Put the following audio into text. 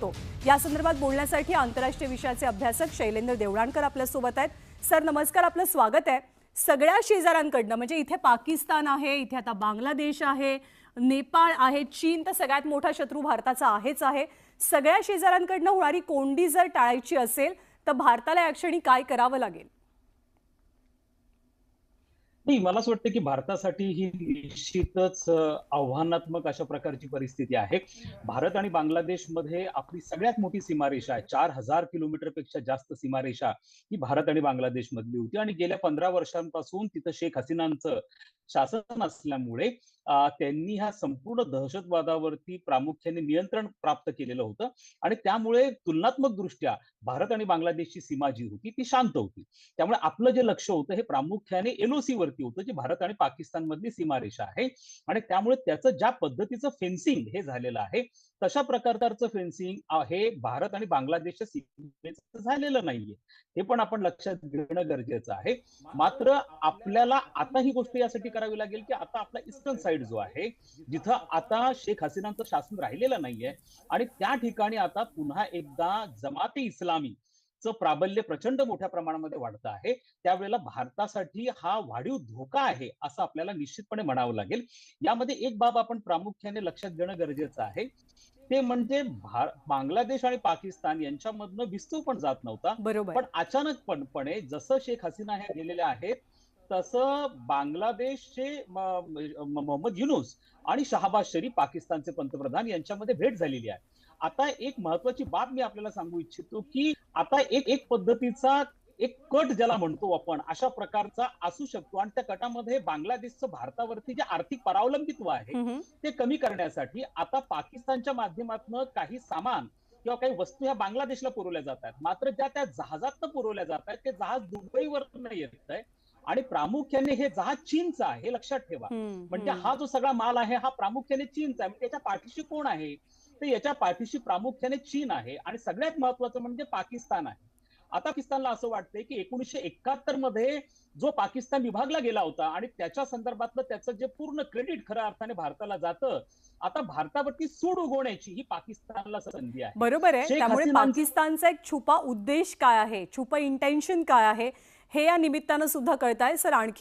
तो या संदर्भात बोलण्यासाठी आंतरराष्ट्रीय विषयाचे अभ्यासक शैलेंद्र देवळाणकर आपल्यासोबत आहेत. सर नमस्कार. आपलं स्वागत आहे. सगळ्या शेजाऱ्यांकडनं म्हणजे इथे पाकिस्तान आहे इथे आता बांगलादेश आहे नेपाळ आहे चीन तर सगळ्यात मोठा शत्रू भारताचा आहेच आहे. सगळ्या शेजाऱ्यांकडनं होणारी कोंडी जर टाळायची असेल तर भारताला या क्षणी काय करावं लागेल? नाही मला असं वाटतं की भारतासाठी ही निश्चितच आव्हानात्मक अशा प्रकारची परिस्थिती आहे. भारत आणि बांगलादेशमध्ये आपली सगळ्यात मोठी सीमारेषा आहे. चार हजार किलोमीटरपेक्षा जास्त सीमारेषा ही भारत आणि बांगलादेश मधली होती. आणि गेल्या पंधरा वर्षांपासून तिथं शेख हसीनांचं शासन असल्यामुळे त्यांनी ह्या संपूर्ण दहशतवादावरती प्रामुख्याने नियंत्रण प्राप्त केलेलं होतं. आणि त्यामुळे तुलनात्मक दृष्ट्या भारत आणि बांगलादेशची सीमा जी होती ती शांत होती. त्यामुळे आपलं जे लक्ष होतं हे प्रामुख्याने एलओसी वरती होतं जे भारत आणि पाकिस्तान मधली सीमारेषा आहे. आणि त्यामुळे त्याचं ज्या पद्धतीचं फेन्सिंग हे झालेलं आहे तशा प्रकारचं फेन्सिंग हे भारत आणि बांगलादेशच्या सीमेचं झालेलं नाहीये. हे पण आपण लक्षात घेणं गरजेचं आहे. मात्र आपल्याला आता ही गोष्ट यासाठी करावी लागेल की आता आपला ईस्टर्न साइड जो आहे जिथं आता शेख हसीनांचं शासन राहिलेलं नाहीये आणि त्या ठिकाणी आता पुन्हा एकदा जमाते इस्लामी चं प्राबल्य प्रचंड मोठ्या प्रमाणामध्ये वाढतं आहे. त्यावेळेला भारतासाठी हा वाढीव धोका आहे असं आपल्याला निश्चितपणे म्हणावं लागेल. यामध्ये एक बाब आपण प्रामुख्याने लक्षात घेणं गरजेचं आहे. ते म्हणजे बांगलादेश आणि पाकिस्तान यांच्यामधनं विस्तू पण जात नव्हता. बरोबर. पण अचानकपणे जसं शेख हसीना हे गेलेले आहेत तसं बांगलादेशचे मोहम्मद युनुस आणि शहाबाज शरीफ पाकिस्तानचे पंतप्रधान यांच्यामध्ये भेट झालेली आहे. आता एक महत्वाची बाब मी आपल्याला सांगू इच्छितो की आता एक एक पद्धतीचा एक कट ज्याला म्हणतो आपण अशा प्रकारचा असू शकतो. आणि त्या कटामध्ये बांगलादेशचं भारतावरती जे आर्थिक परावलंबित्व आहे. ते कमी करण्यासाठी आता पाकिस्तानच्या माध्यमातून काही सामान किंवा काही वस्तू ह्या बांगलादेशला पुरवल्या जात आहेत. मात्र ज्या त्या जहाजात पुरवल्या जात आहेत ते जहाज दुबईवर नाही येत आहे आणि प्रामुख्याने हे जहाज चीनचं आहे हे लक्षात ठेवा. म्हणजे. हा जो सगळा माल आहे हा प्रामुख्याने चीनचा आहे. म्हणजे त्याच्या पाठीशी कोण आहे? तर याच्या पाठीशी प्रामुख्याने चीन आहे आणि सगळ्यात महत्वाचं म्हणजे पाकिस्तान आहे. आता पाकिस्तानला असं वाटतंय की एकोणीसशे एकाहत्तरमध्ये जो पाकिस्तान विभागला गेला होता आणि त्याच्या संदर्भातलं त्याचं जे पूर्ण क्रेडिट खऱ्या अर्थाने भारताला जातं आता भारतावरती सूड उगवण्याची ही पाकिस्तानला संधी आहे. बरोबर आहे. त्यामुळे पाकिस्तानचा एक छुपा उद्देश काय आहे? छुपा इंटेन्शन काय आहे? हे या निमित्तानं सुद्धा कळत आहे सर आणखी